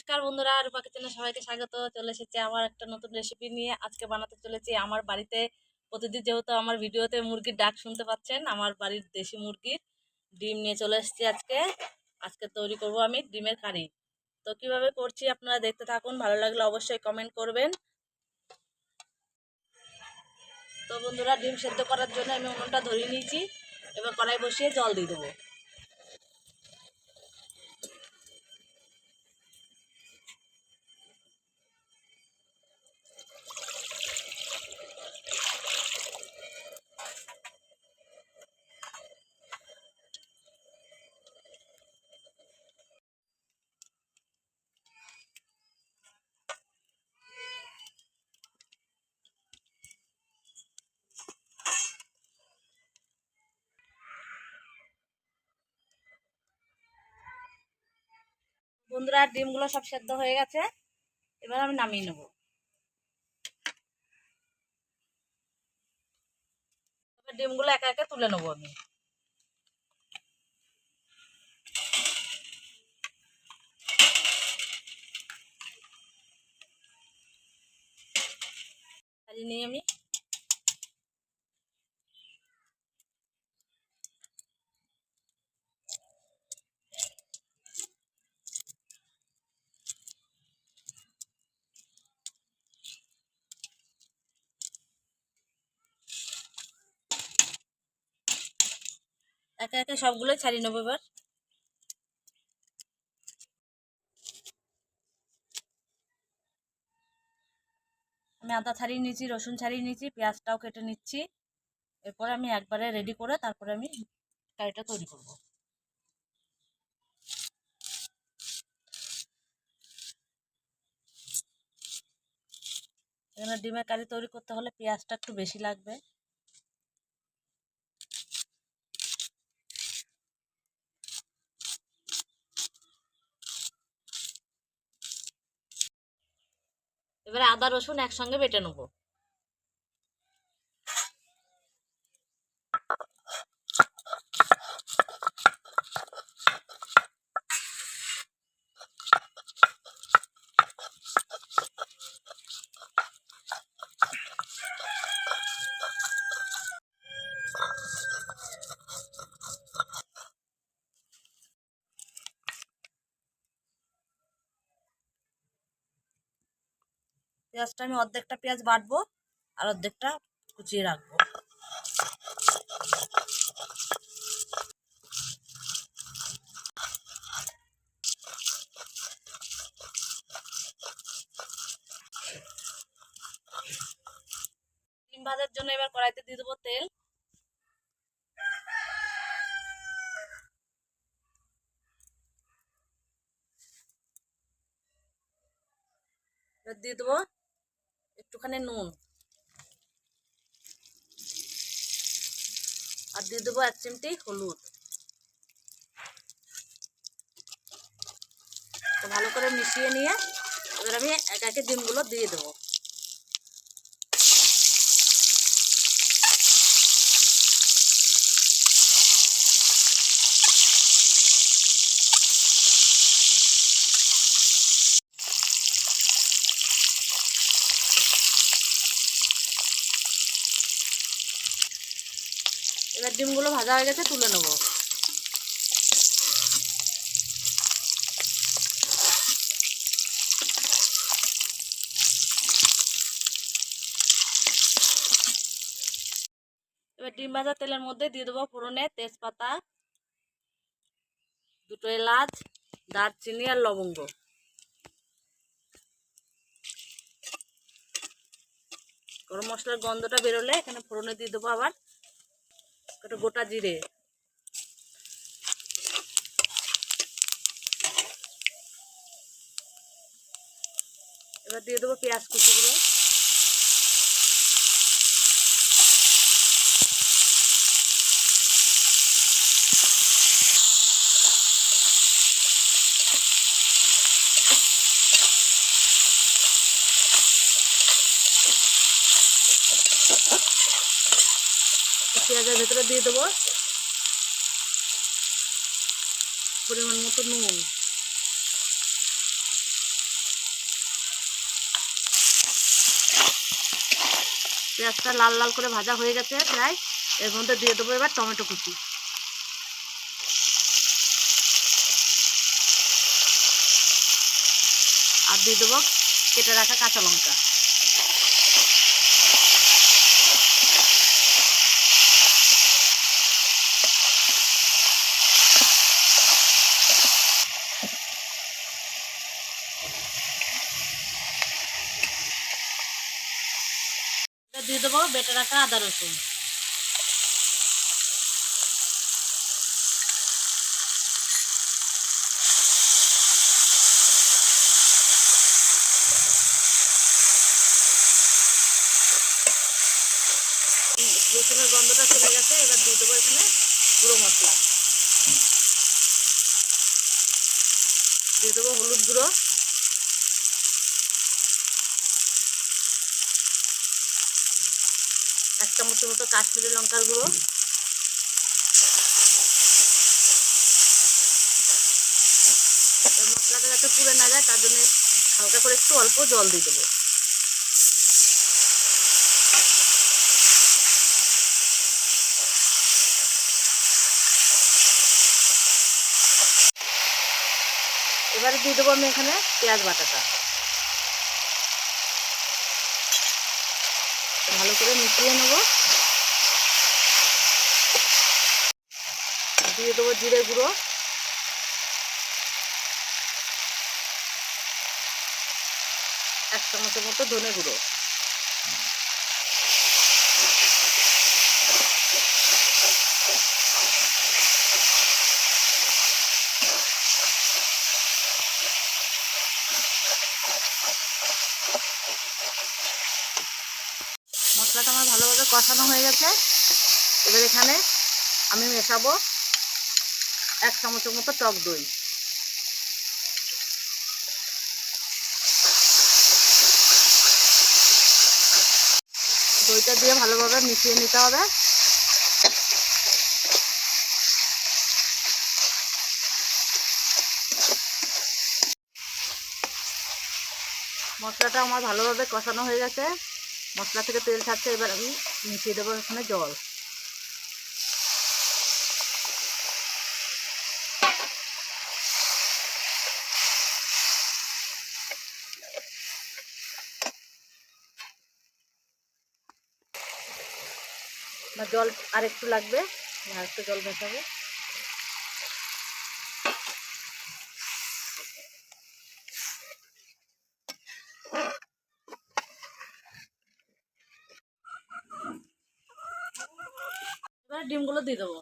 নমস্কার বন্ধুরা, রূপা কিচেনে সবাইকে স্বাগত। চলে এসেছে আমার একটা নতুন রেসিপি নিয়ে। আজকে বানাতে চলেছি আমার বাড়িতে। প্রতিদিন যেহেতু আমার ভিডিওতে মুরগির ডাক শুনতে পাচ্ছেন, আমার বাড়ির দেশি মুরগির ডিম নিয়ে চলে এসেছি আজকে। আজকে তৈরি করব আমি ডিমের কারি। তো কীভাবে করছি আপনারা দেখতে থাকুন, ভালো লাগলে অবশ্যই কমেন্ট করবেন। তো বন্ধুরা, ডিম সেদ্ধ করার জন্য আমি উনুনটা ধরিয়ে নিয়েছি। এবার কড়াই বসিয়ে জল দিয়ে দেবো। বন্ধুরা, ডিমগুলো সব সেদ্ধ হয়ে গেছে। এবার আমি নামিয়ে নেব। ডিমগুলো একা একা তুলে নেব আমি। নিয়ে আমি একা একা সবগুলোই ছাড়িয়ে নেব এবার। আমি আদা ছাড়িয়ে নিয়েছি, রসুন ছাড়িয়ে নিয়েছি, পেঁয়াজটাও কেটে নিচ্ছি। এরপরে আমি একবারে রেডি করে তারপরে আমি কারিটা তৈরি করব। এখানে ডিমের কারি তৈরি করতে হলে পেঁয়াজটা একটু বেশি লাগবে। এবারে আদা রসুন একসঙ্গে বেটে নেব। পেঁয়াজটা আমি অর্ধেকটা পেঁয়াজ বাটবো আর অর্ধেকটা কুচিয়ে রাখব। ডিম ভাজার জন্য এবার কড়াইতে দিয়ে দেবো তেল। দিয়ে দেবো একটুখানি নুন। আর দিয়ে দেবো এক চিমটি হলুদ। ভালো করে মিশিয়ে নিয়ে এবার আমি এক একে ডিমগুলো দিয়ে দেবো। এবার ডিমগুলো ভাজা হয়ে গেছে, তুলে নেব। এবার ডিম ভাজা তেলের মধ্যে দিয়ে দেবো ফোড়নে তেজপাতা, দুটো এলাচ, দারচিনি আর লবঙ্গ। গরম মশলার গন্ধটা বেরোলে এখানে ফোড়নে দিয়ে দেবো আবার। একটু গোটা জিরে। এবার দিয়ে দেবো পেঁয়াজ কুচিগুলো। এর ভেতরে দিয়ে দেবো। পরিমাণ মতো নুন। পেঁয়াজটা লাল লাল করে ভাজা হয়ে গেছে প্রায়। এর মধ্যে দিয়ে দেবো এবার টমেটো কুচি। আর দিয়ে দেবো কেটে রাখা কাঁচা লঙ্কা। আদা রসুন। রসুনের গন্ধটা চলে গেছে, এবার দিয়ে দেবো এখানে গুঁড়ো মশলা। দিয়ে দেবো হলুদ গুঁড়ো এক চামচের মতো কাশ্মীরি লঙ্কার গুঁড়ো। মশলাটা যাতে পুড়ে না যায়, তার জন্য হালকা করে একটু অল্প জল দিয়ে দেবো। এবারে দিয়ে দেবো আমি এখানে পেঁয়াজ বাটাটা। ভালো করে মিশিয়ে নেব। দিয়ে দেবো জিরে গুঁড়ো। এক চামচের মতো ধনে গুঁড়ো। কষানো হয়ে গেছে। এবার এখানে আমি মেশাবো এক চামচের মতো টক দই। দইটা দিয়ে ভালোভাবে মিশিয়ে নিতে হবে। মশলাটা আমার ভালোভাবে কষানো হয়ে গেছে। মশলা থেকে তেল ছাড়ছে, এবার আমি মিশিয়ে দেবো এখানে জল। জল আর একটু লাগবে আর একটু জল মেশাবো। এবার ডিমগুলো দিয়ে দেবো।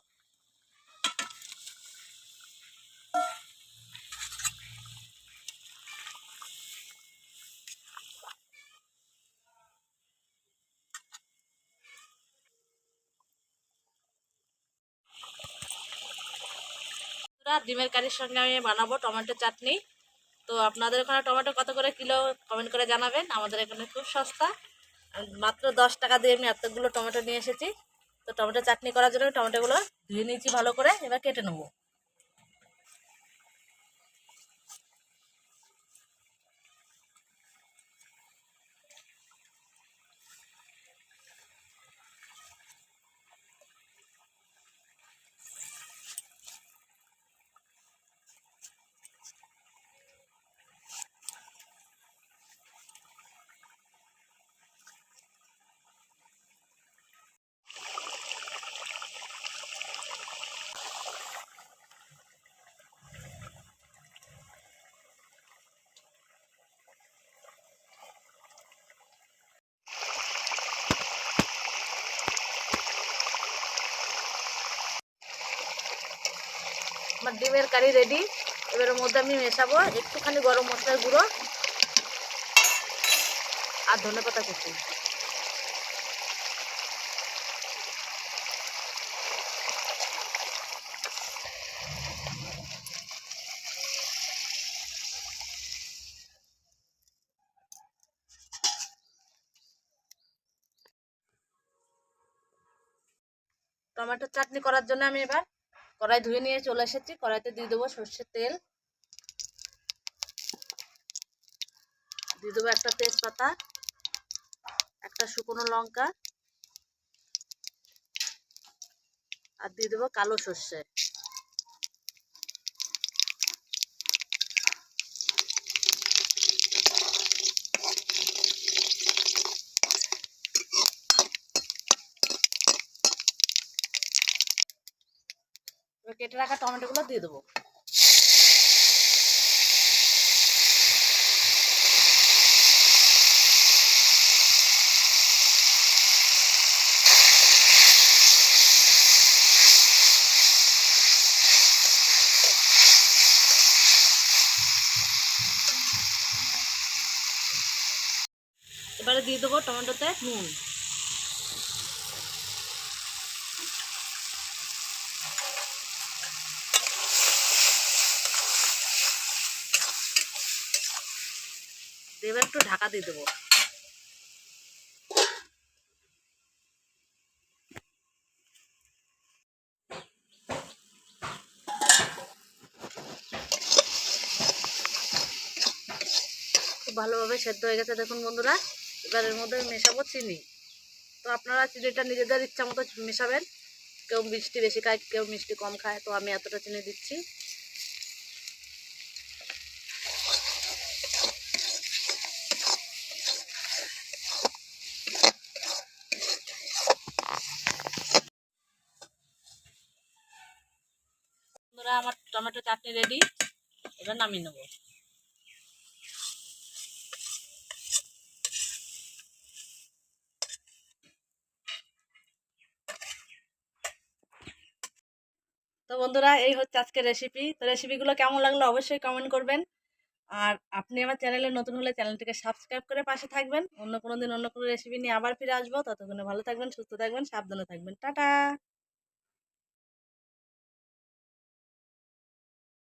ডিমের কারির সঙ্গে আমি বানাবো টমেটো চাটনি। তো আপনাদের ওখানে টমেটো কত করে কিলো কমেন্ট করে জানাবেন। আমাদের এখানে খুব সস্তা। মাত্র দশ টাকা দিয়ে আমি এতগুলো টমেটো নিয়ে এসেছি। তো টমেটো চাটনি করার জন্য টমেটোগুলো ধুয়ে নিয়েছি ভালো করে এবার কেটে নেব। আমার ডিমের কারি রেডি। এবার ওর মধ্যে আমি মেশাবো একটুখানি গরম মশলার গুঁড়ো আর ধনে পাতা কুচি। টমেটোর চাটনি করার জন্য আমি এবার কড়াই ধুয়ে নিয়ে চলে এসেছি। কড়াইতে দিয়ে দেবো সর্ষের তেল। দিয়ে দেবো একটা তেজপাতা, একটা শুকনো লঙ্কা, আর দিয়ে দেবো কালো সর্ষে। কেটে রাখা টমেটোগুলো দিয়ে দেবো। এবারে দিয়ে দেবো টমেটোতে নুন। এবার একটু ঢাকা দিয়ে দেবো। ভালোভাবে সেদ্ধ হয়ে গেছে দেখুন বন্ধুরা। এবার এর মধ্যে মেশাবো চিনি। তো আপনারা চিনিটা নিজেদের ইচ্ছা মতো মেশাবেন। কেউ মিষ্টি বেশি খায়, কেউ মিষ্টি কম খায়, তো আমি এতটা চিনি দিচ্ছি বন্ধুরা আমার টমেটো চাটনি রেডি এবার নামিয়ে নেব। তো বন্ধুরা, এই হচ্ছে আজকের রেসিপি তো রেসিপিগুলো কেমন লাগল অবশ্যই কমেন্ট করবেন। আর আপনি আমার চ্যানেলে নতুন হলে চ্যানেলটিকে সাবস্ক্রাইব করে পাশে থাকবেন। অন্য কোনো দিন অন্য কোনো রেসিপি নিয়ে আবার ফিরে আসব। ততক্ষণে ভালো থাকবেন, সুস্থ থাকবেন, সাবধানে থাকবেন। টাটা!